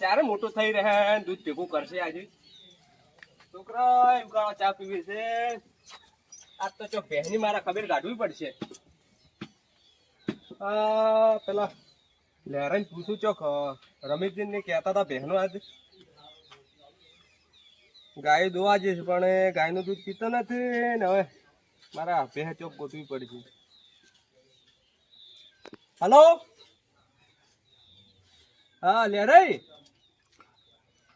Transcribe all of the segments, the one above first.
ચારે મોટો થઈ રહે દૂધ ભેગું કરશે આજે. છોકરા ચા પીવી છે. આ તો ચો બહેની મારા ખબર કાઢવી પડશે. આ, પેલા લહેરાઈ પૂછું ચોક રમેશજી ને કહેતા હતા બહેનો આજે. ગાય દોવા જઈશ પણ ગાયનું દૂધ પીતો નથી ને હવે મારા ભેહ ચોક ગોતવી પડશે. હલો? હા લેરાઈ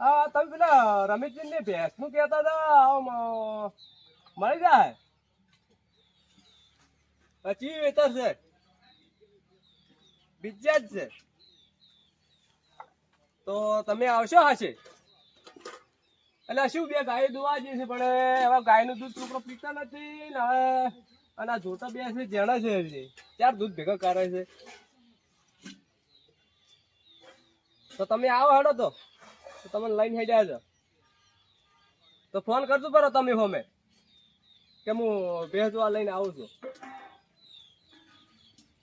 હા, તમે પેલા રમેશજી ને ભેંસનું કેતા હતા? મળી જાય? પછી વેતર છે. બીજા જ છે. તો તમે આવશો હશે? એટલે શું બે ગાય દોવા જે છે, પણ હવે ગાયનું દૂધ છોકરો પીતા નથી ને હવે અને જોતા બે છે, જેણા છે હજી. ચાર દૂધ ભેગા કરે છે. તો તમે આવો હેડો તો. તમને લઈને હેડ્યા છો. તો ફોન કરજો બરો તમે હોમે, કે હું ભેજવા લઈને આવું છું.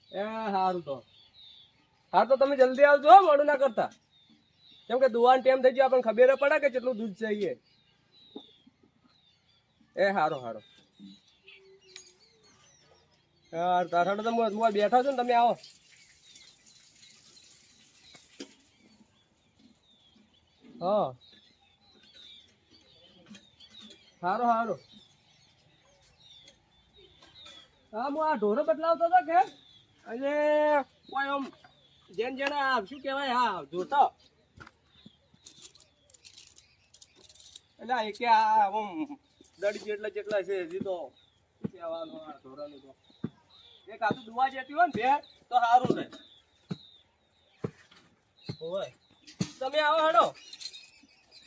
એ સારું તો. હા તો તમે જલ્દી આવજો મોડું ના કરતા. કેમ કે દુવાન ટાઈમ થઈ ગયો, આપણને ખબર પડે કે કેટલું દૂધ છે એ હારો હારો. યાર તારા તો હું બેઠા છું ને, તમે આવો. હા. સારો સારો હા, હું આ ઢોરો બદલાવતો હતો કે? અને કોઈ આમ જેન જેને શું કહેવાય, હા, જોતો. એટલે જેટલા છે, હજી દુવા જતી હોય ને સારું રહે હોય તમે આવો હડો.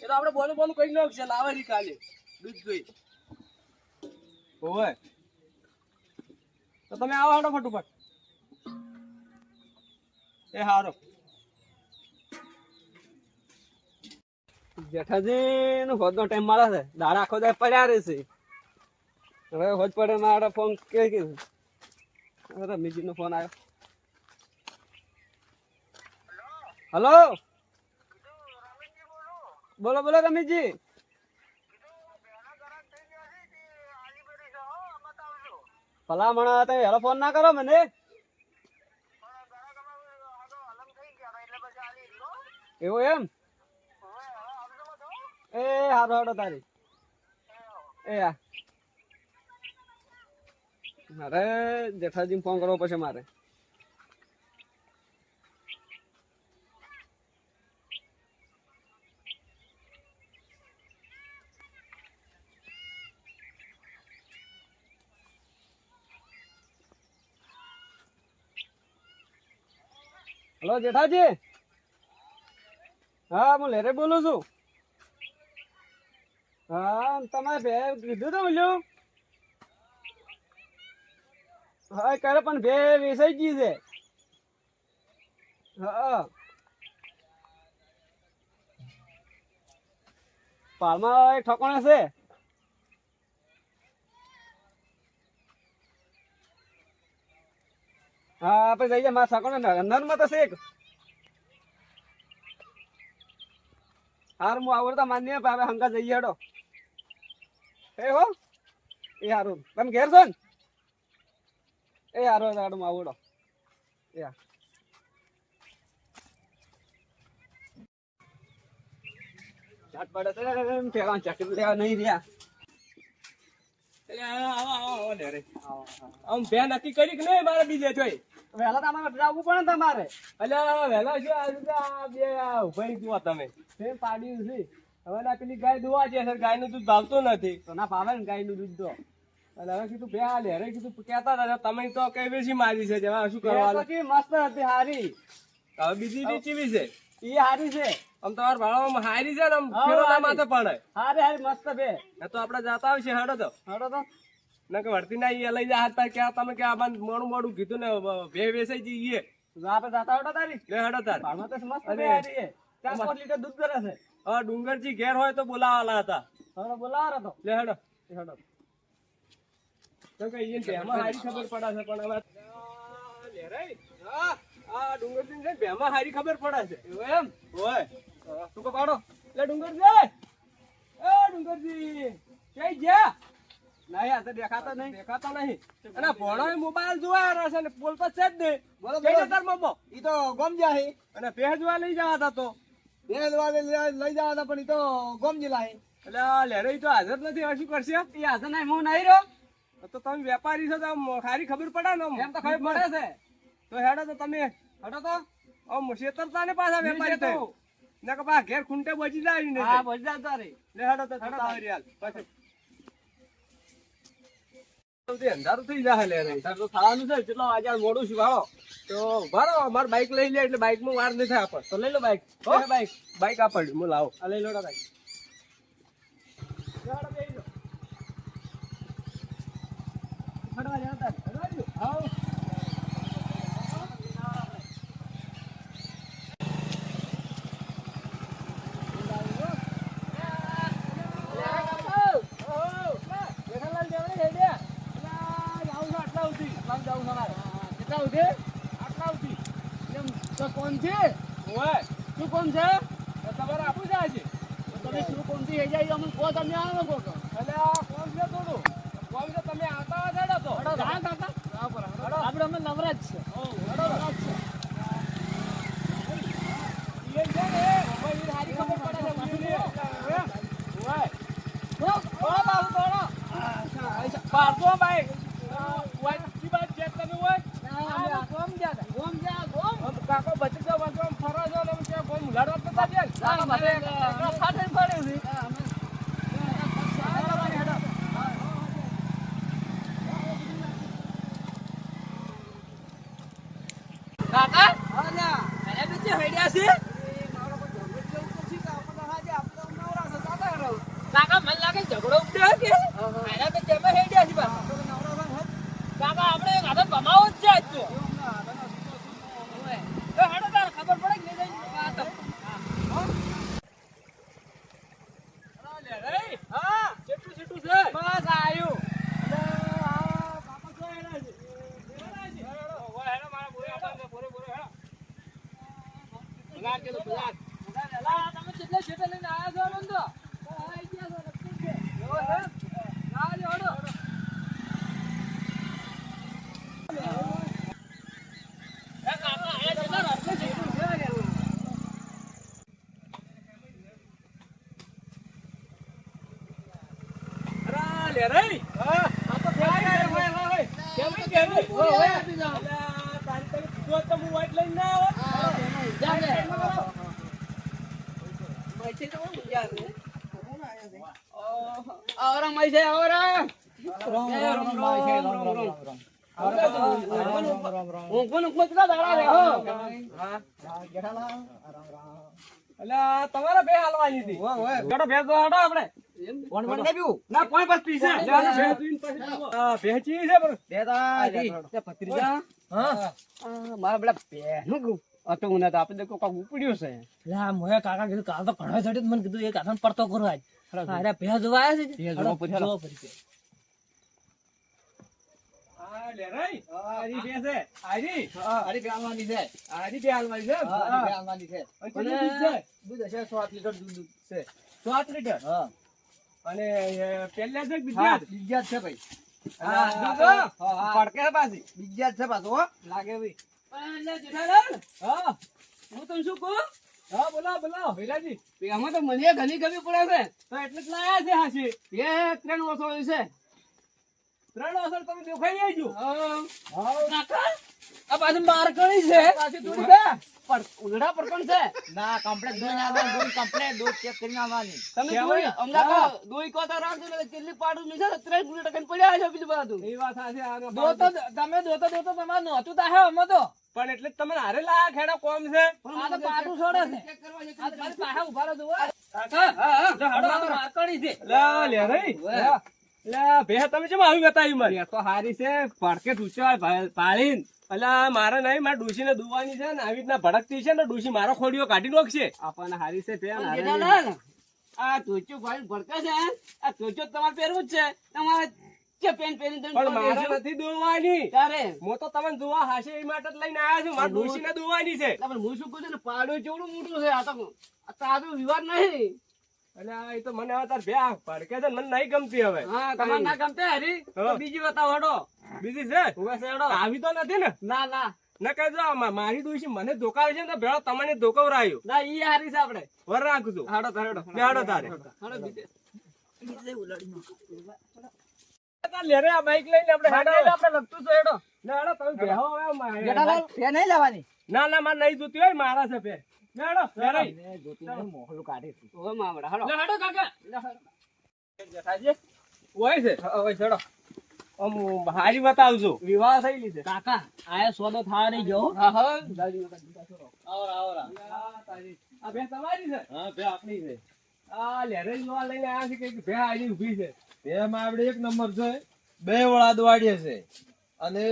એ તો આપણે બોલું બોલું કઈ નાખશે, લાવે રી કાલે. દૂધ જોઈ. હોય તો તમે આવો હડો ફટોફટ. એ હારો. જેઠાજી નો હોદ નો ટાઈમ મળે છે. દાડા આખો દાય પડ્યા રહેશે. હવે હોજ પડે મારો ફોન કે કે રમીજી નો ફોન આવ્યો. હલો બોલો બોલો રમીજી. ભલામણ તમે હેલો ફોન ના કરો મને. એવું એમ? એ હારો હારો તારી. એ મારે જેઠાજી ફોન કરવો પડશે મારે. હલો, જેઠાજી. હા, હું લેરે બોલું છું. હા તમે બે કીધું તો બોલ્યું હા, કરે, પણ બે વેસાઈ ગઈ છે. હા. પાલમાં એક ઠકોણ હશે હા, આપણે જઈએ, મારા ઠકોણા અંદરમાં તો છે એક. હાર, હું આવડતા માન્ય હવે હંગા જઈએ હેડો. એ હો. એ હારું. તમે ઘેર છો ને? એ હારો હાડો આવડો એ ચાટ પડે એમ ફેરવા ચકરી લેવા નહીં રહ્યા. આમ બે નક્કી કરી કે નહીં મારે બીજે જોઈ? વહેલા તમારે જવું પડે ને તમારે. એટલે વહેલા શું આ બે ઉભાઈ તમે. પાડ્યું છે. હવે ના પેલી ગાય દોવા છે સર ગાયનું દૂધ ભાવતું નથી. તો ના ભાવે ને ગાયનું દૂધ તો. અને હવે કીધું બે આ લે હવે કીધું કહેતા હતા તમે તો કઈ બેસી મારી છે જેમાં શું કરવાનું? મસ્ત હતી હારી. હવે બીજી બી ચીવી છે. એ હારી છે. આમ તમારા ભાડામાં હારી છે ને આમ ફેરોના માથે પડે હારે હારી મસ્ત બે. તો આપણે જતા આવશે હેડો તો. હેડો તો. ના કે વર્તી ના એ લઈ જા હાથ કે તમે કે આ મોડું મોડું કીધું ને બે વેસાઈ જઈએ. આપણે જતા હેડો તારી. લે હેડો તાર. ભાડમાં તો મસ્ત બે હારી છે. ચાર પાંચ લીટર દૂધ કરે છે. હા ડુંગરજી ઘેર હોય તો બોલાવાલા હતા. હા બોલાવા તો લે હેડો હેડો. તો કઈ ઈને ભેમાં હારી ખબર પડે છે પણ હવે લે રે. હા, આ ડુંગરજી ને ભેમાં હારી ખબર પડે છે. એવું એમ? ઓય તું કો પાડો. લે ડુંગરજી એ ડુંગરજી. ક્યાંય ગયા? નહીં આ તો દેખાતા નહીં. દેખાતા નહીં. અને ભણો મોબાઈલ જોવા રહ્યો છે ને બોલતો છે જ નહીં. બોલો, તાર મમ્મો. ઈ તો ગમ જાય અને પહે જોવા લઈ જવા તો. લઈ જવા પણ ઈ તો ગોમ જિલ્લા એટલે આ તો હાજર નથી હવે શું કરશે? ઈ હાજર નહીં હું નહીં રહ્યો. તો તમે વેપારી છો તો ખારી ખબર પડે ને. એમ તો ખબર પડે છે. તો હેડો તો તમે. હટો તો. આમ છેતરતા ને પાછા વેપારી તો. ને કે પા ઘેર ખૂંટે બચી જાય. ને હા બજડા તારે. લે હેડો તો થતા હોય પછી. અંધારું થઈ જાય લે રે. તો ખાવાનું છે કેટલો આજે મોડું છું ભાડો તો બરો માર બાઈક લઈ લે એટલે બાઈકમાં વાર નહીં થાય આપણ. તો લઈ લો બાઈક બાઈક બાઈક હું લાવો. આ લઈ લો બાઈક જતા આવ કોણ છે ઓય કોણ છે? તમારે આપું જાય છે. તમે શું કોણથી જાય અમને કો તમે આવો કો? એટલે કોમ છે થોડું? કોમ છે? તમે આવતા હોય તો. જા કાકા આપણે અમે નવરાજ છે. નવરાજ છે ઈ છે ને અમારી ઈ હારી ખબર પડે છે ઊંધી ને. ઓય હો, હો, બાબુ, દોડો. પાડતો બાઈક ઓય કી બાઈક ચેક તમે ઓય અમે આ ગોમ ગયા તા. ગોમ ગયા, ગોમ. આમ કાકો બચી જાવ વાંચો આમ ફરો છો ને આમ ક્યાં કોઈ મુલાડવા જ નતા દે આ મારે એકલો ફાટે પડ્યું છે. કાકા અરે બીજે હેડ્યા છે કાકા મને લાગે ઝઘડો ઉપડ્યો કે અરે બે જમે હેડ્યા છે પાછા. કાકા આપણે એક હાથે ભમાવો જ છે આજ તો તો હેડો તાર ખબર પડે કે નહીં જઈને વાત લે રે હા કેટલું છેટું છે બસ આયુ તમે કેટલા છેટા લઈને આવ્યા છો આનંદ? આઈ ગયા છો, લગતું છે. એવો છે? હા, લ્યો, હેડો. એ કાકા, આયા કેટલા રસ્તે છેટું છે યાર. આવરા છે આવરા હું કોણ કોણ કેટલા દાડા રે હો તમારે બે હાલવાની હતી કોણ કોણ ને પીવું ના કોઈ બસ પી છે ભેંસ પીને પછી હા, ભેંચી છે પણ ભત્રીજા મારા પેલા પહેનું હતું ને તો આપણે તો કોક ઉપડ્યું છે લા મોયા કાકા કીધું કાલ તો ઘણો ચડ્યો મને કીધું એક હાથમાં પડતો કરો આજ અરે ભેહ જોવા આવ્યા છે ભેહ જોવા પૂછ્યા. જોવા પડી લે રહી. આરી ભેંસ છે. આરી. અરે બેસવાની છે આરી બે હાલવાની છે. હા, હા. અરે છે અને દૂધ છે? દૂધ હશે સો આઠ લીટર દૂધ છે સાત લીટર. હા અને પહેલા છે બીજા બીજા છે ભાઈ. પડકે પાછી. બીજા છે પાછું હો લાગે ભાઈ. પણ એટલે જેઠાલાલ, હા. હું તમને શું કહું હા, બોલાવો, બોલાવો, ભૈરાજી. આમાં તો મને ઘણી ગમી પડે તો એટલે જ લાયા છે ત્રણ વર્ષો છે ત્રણ અસર તમે દેખાઈ આવજો. કાકા આ પાછું માર છે. પાછી થોડી છે. પણ ઉલડા પર છે. ના કમ્પ્લેટ દૂધ આવવાનું દૂધ કમ્પ્લેટ દૂધ ચેક કરીને આવવાની તમે કેમ દૂધ હોય? અમને હા. કહો દૂધ કહો તો રાખજો ને કેટલી પાડું નહીં છે ત્રણ ગુલી ટકા પડ્યા છે બીજું. બધું એ વાત સાચી, આનો દો તો તમે દોતો દોતો તમારે નહોતું તાહે અમે તો. પણ એટલે તમે હારે લાયા ખેડા કોમ છે? આ તો પાટું છોડે છે. ચેક કરવા છે આ પાહે ઊભા રહો જુઓ. કાકા, હા, હા. જો હમણાં તો માર કરી છે. લા, લે રહી. વાહ. લા, તમે ચેમ આવી બતાવી મને તો હારી છે. પડકે ઢૂંચવા પાળીન. અલા મારે નહીં મારે ડૂસી ને દુવાની છે ને આવી રીતના ભડકતી છે ને ડૂસી મારો ખોડિયો કાઢી નાખશે. આપણને હારી છે ભેંસ, હારે નહીં. જેઠાલાલ, આ ચોચો ભાઈ ભડકે છે? આ ચોચો તમારે પહેરવું જ છે. તમારે વચ્ચે પેન પેન પણ મારે નથી દોવાની. ત્યારે હું તો તમને દોવા હાશે એ માટે લઈને આવ્યા છું. મારે ડોશીને દોવાની છે. પણ હું શું કહું છું ને પાડો જેવડું મોટું છે? આ તો તાજો વિવાદ નહીં. અને એ તો મને હવે તાર ભ્યા ભડકે છે મને નહીં ગમતી હવે. હા તમારે ના ગમતે હરી? તો બીજી બતાવો હડો. બીજી છે? ઊભા છે હડો. આવી તો નથી ને? ના ના. ન કહેજો મારી ડોશી મને ધોકાવે છે ને તો ભેળો તમને ધોકવરાયો. ના ઈ હારી છે આપણે. વર રાખજો હાડો તાર બેહાડો તારે. હડો બીજે. તાર લે રે આ બાઈક લઈને આપણે હાડો આપણે લગતું છે હડો. ના હેડો તમે બેહો હવે મારે. જેઠાલાલ નહીં લેવાની ના ના મારે નહીં જોતી હોય મારા છે ફેર. હારી બતાવજો વિવાહ થઈ લીધે કાકા આયા સોદો થવા નહીં જો હા. હા આ ભેંસ તમારી છે? હા બે આપણી છે. આ લેરે જોવા લઈને આવ્યા છે કે ભેંસ આજી ઊભી છે. બે માં એક નંબર છે. બે વળા દોડીએ છે. અને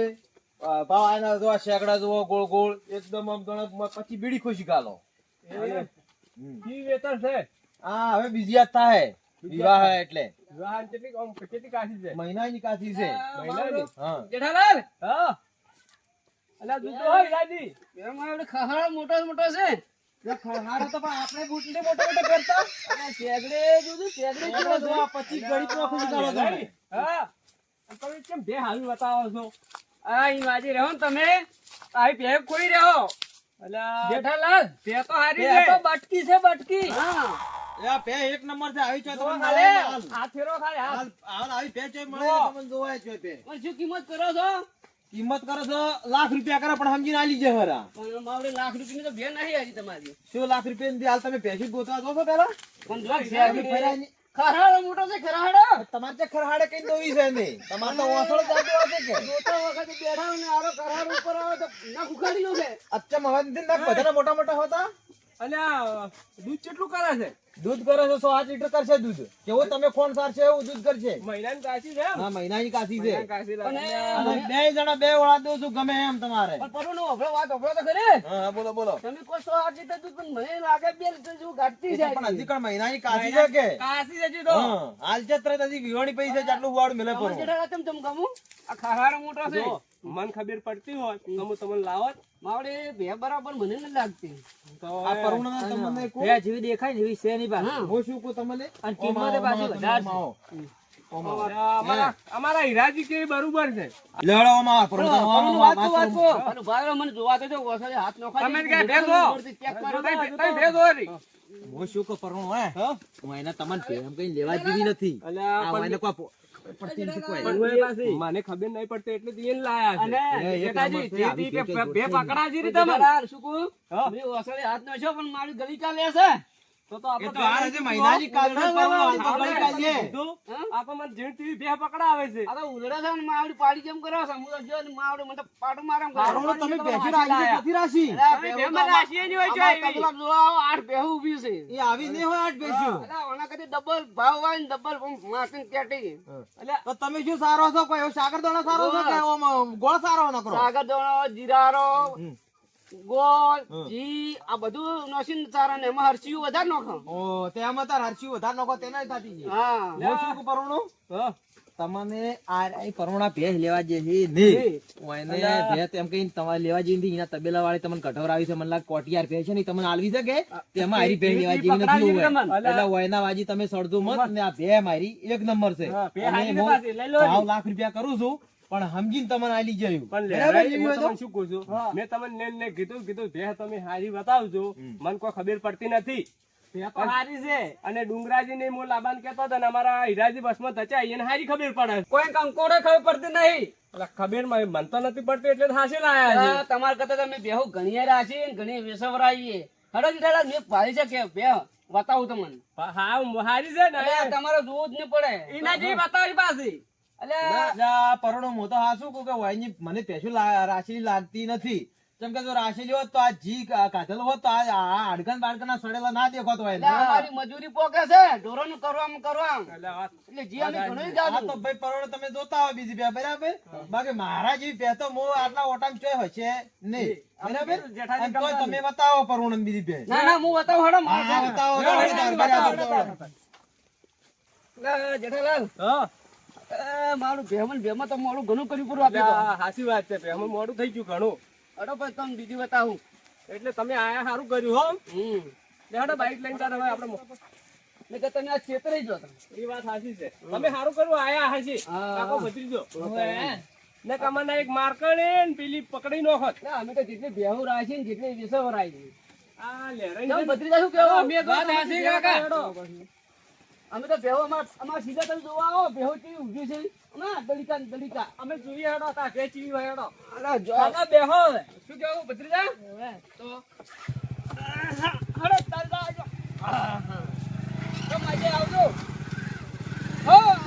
ભાવ આના જો આ શેકડા જુઓ ગોળ ગોળ. એકદમ આમ ગણક પછી બીડી ખુશી ગાલો એ હમ. છે. આ હવે બીજી યાદ થાય વિવાહ હે એટલે. વિવાહ કેટલી આમ કેટલી કાશી છે? મહિનાની કાશી છે. મહિનાની? હા. જેઠાલાલ! હા. અલા દૂધ હોય રાજી એમાં આપણે ખહાળ મોટો મોટો છે. ખરહાડો તો પણ આપણે બુટલી મોટો મોટો કરતા. અને ચેગડે જોજો ચેગડે કેવો જો છે? આ પચીસ ગળી તો ખુશી ગાલો તમે. હા. તમે કેમ બે હાલ બતાવો છો? આ ઈ વાજી રહો તમે. આ બે કોઈ રહો જેઠાલાલ તે તો હારી છે. તો બટકી છે બટકી. હા. એ આ એક નંબર છે આવી છે જો હાલે. આ ફેરો ખાય હાલ હાલ હાલ આવી બે ચોય મળે તમને જોવાય છે બે. પણ શું કિંમત કરો છો? કિંમત કરો છો લાખ રૂપિયા કરે પણ સમજીને આલી જાય હરા. પણ માવડે લાખ રૂપિયાની તો ભે નહીં હજી તમારી. શું લાખ રૂપિયા હાલ તમે પેસી ગોતવા દો છો પેલા પણ જો શેગડે મોટો છે ખરાડો તમારે ખરહાડે કઈ દોવી છે નહીં. તમારે તો વાસળ જાતો હશે કે? જોતા વખતે બેઠા ને આરો ઉપર આવે તો ના ઉખાડી લો છે અચ્છા હવે નથી ના બધાના મોટા મોટા હતા? અને આ દૂધ કેટલું કરે છે? દૂધ કરે છે સો આઠ લીટર કરશે દૂધ. કેવો તમે કોણ સારશે એવું દૂધ કરશે. મહિનાની કાશી છે હા મહિનાની કાશી છે. બે જણા બે વળા દઉં છું ગમે એમ તમારે. પણ પરોનો ઓભળો વાત ઓભળો તો ખરી. હા હા, બોલો બોલો. તમે કોઈ સો આઠ લીટર દૂધ પણ મને લાગે બે લીટર જેવું ઘટતી જાય પણ હજી કણ મહિનાની કાશી છે કે? કાશી છે હજી તો. હાલ છે તરત હજી વિવાણી પૈસા છે આટલું વાળું મિલે પર જેઠા તેમ તમ ગમું. આ ખરાડો મોટો છે. મન ખબર પડતી હોય તો હું તમને લાવત માવડે બે બરાબર મને નથી લાગતી. તો આ પરુણા તમને કોઈ જેવી દેખાય જેવી છે નહીં પાસે હું. શું કહું તમને? અને કિંમત પાછી વધારે છે. અમારા હીરાજી બરોબર મને જોવા તો જો હાથ નોખા તમે ક્યાં ભેગો? તમે તમે ભેગો હરી. હું શું કહું પરુણું હે હું? એને તમને પ્રેમ કઈ લેવા જેવી નથી. આ એને કોઈ પો- પડતી નથી કોઈ. પણ એ મને ખબર નહીં પડતી એટલે તો લાયા છે. બે- શું કહું? મેં હાથ પણ મારી ગલી કા લે છે તો તો આપણે તો આ જે મહિનાની કાલનો તો કાઢીએ. કીધું, હા? આ તો મને જીણ ટીવી બે પકડાવે છે આ ઉલડા છે માવડી પાડી કેમ કરો છો? હું જો માવડી મને તો પાટો મારે એમ કરે. પરુણો તમે બેસી રાખી નથી જો આવો, આઠ બેહુ ઊભી છે એ આવી જ હોય આઠ બેસ્યું. અલા, ઓના કરતી ડબલ ભાવ હોય ડબલ માથે પેટી અલ્યા, તો તમે શું સારો છો કોઈ સાગર દાણો સારો છો કે ગોળ સારો નકરો સાગર દોણો જીરારો. ગોળ ઘી આ બધું નોસીન ને એમાં હરસિયું વધારે નોખો ઓ તેમાં તાર હરસી વધારે નોખો તેને થતી છે. હા. હું શું કહું તમને આ પરુણા ભેંસ લેવા જે છે ને એને ભેંસ એમ કહીને તમારે લેવા જેવી નથી. એના તબેલા વાળી તમને કઠોર આવી છે. મને લાગે કોટિયાર ભેંસ છે ને તમને આલવી શકે તેમાં આરી ભેંસ લેવા જેવી નથી હોય. એટલે વયના વાજી તમે સળદું મત ને આ ભે મારી એક નંબર છે. હા, ભાવ લાખ રૂપિયા કરું છું. પણ સમજીને તમને આલી જયું પણ શું કહું છું? મેં તમને ને કીધું કીધું ભે તમે હારી બતાવજો. મને કોઈ ખબર પડતી નથી. હારી છે. અને ડુંગરાજી ને હું લાબાન કેતો હતો ને અમારા હીરાજી બસમાં ધચાઈ એને હારી ખબર પડે. કોઈ કંકોડે ખબર પડતી નહીં. ખબર મને મન તો નથી પડતી એટલે હાસી લાયા છે. તમારા કરતા તમે બેહુ ઘણી રાખી ને ઘણી વેસવરાઈએ. હડો જીઠાલાલ મેં પાડી છે કે બે બતાવું તમને. હા હારી છે ને. તમારે જોવું જ નહીં પડે. એના જેવી બતાવી ના, પરોણો હું તો હા શું કહું કે વાયની મને પેશું રાશિ લાગતી નથી. કેમ કે જો રાશિ હોત તો આ જી કાઢેલો હોત તો આ આ હાડકન બાડકન સડેલા ના દેખાતો હોય અમારી મજૂરી પોકે છે. ઢોરોનું કરવાનું કરવાનું એટલે એટલે જી અમે ઘણું આ તો ભાઈ પરોણો તમે જોતા હોય બીજી બે બરાબર? બાકી મારા જેવી બે તો મો આટલા ઓટામ ચોય હશે નહીં. બરાબર? તમે બતાવો પરોણો બીજી બે. ના ના હું બતાવું હડો મારે હા, બતાવો હડો, બતાવો, બરાબર. જેઠાલાલ. હા. મારું ભેમન ભેમા તો મોડું ઘણું કર્યું પૂરું આપ્યું સાચી વાત છે ભેમન મોડું થઈ ગયું ઘણું. અડો ભાઈ તમને બીજી બતાવું એટલે તમે આયા સારું કર્યું હો. હમ. લેડો બાઈક લઈને તાર હવે આપણે મેં તમે આ છેતરે જો તમે. એ વાત સાચી છે. તમે સારું કર્યું આયા હાચી કાકો ભત્રીજો. ઓવે. ને કમાના એક મારકણે ને પેલી પકડી નો હોત. ના, અમે તો જેટલી બેહુ રાખી ને જેટલી વિસવ રાખી આ લેરાઈ ભત્રીજા શું કહેવું? અમે વાત સાચી કાકા. અમે તો ભેવો અમારા સીધા તમે જોવા આવો ભેવો કેવી ઊભી છે? ના દલિકા દલિકા. અમે જોઈએ હેડો તા કે ચીવી હેડો. અલા જો અલા બેહો શું કેવું ભત્રીજા તો? હડો તાર આવજો તો મજે આવજો. હો!